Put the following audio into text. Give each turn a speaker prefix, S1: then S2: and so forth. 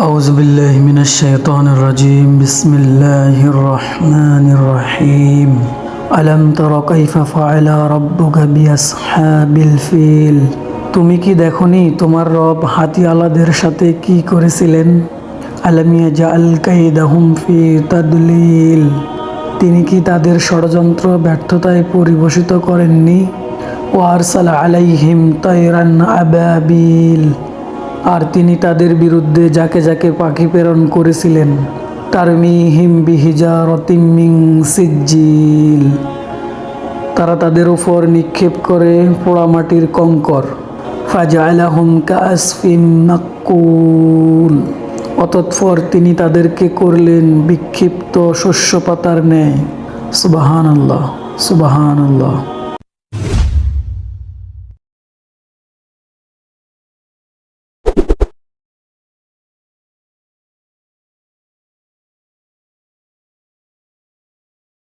S1: أعوذ بالله من الشيطان الرجيم بسم الله الرحمن الرحيم ألم تر كيف فعل ربك بأصحاب الفيل তুমি কি দেখনি তোমার রব হাতিয়ালাদের সাথে কি করেছিলেন আলামিয়া জাআল কাইদাহুম ফি তাদলিল তিনি কি তাদের ষড়যন্ত্র ব্যর্থতায় পরিবেশিত করেননি ও আরসালা আলাইহিম তাইরান আবাবিল আর তিনি তাদের বিরুদ্ধে যাকে যাকে পাখি প্রেরণ করেছিলেন। তারমিহিম বিহিজা রতিমিং সিজ্জিল। তারা তাদের উপর নিক্ষেপ করে পোড়ামাটির কঙ্কর। কাসফিন মাকুল অতৎপর তিনি তাদেরকে করলেন বিক্ষিপ্ত শস্য পাতার ন্যায়। সুবাহান আল্লাহ সুবাহান আল্লাহ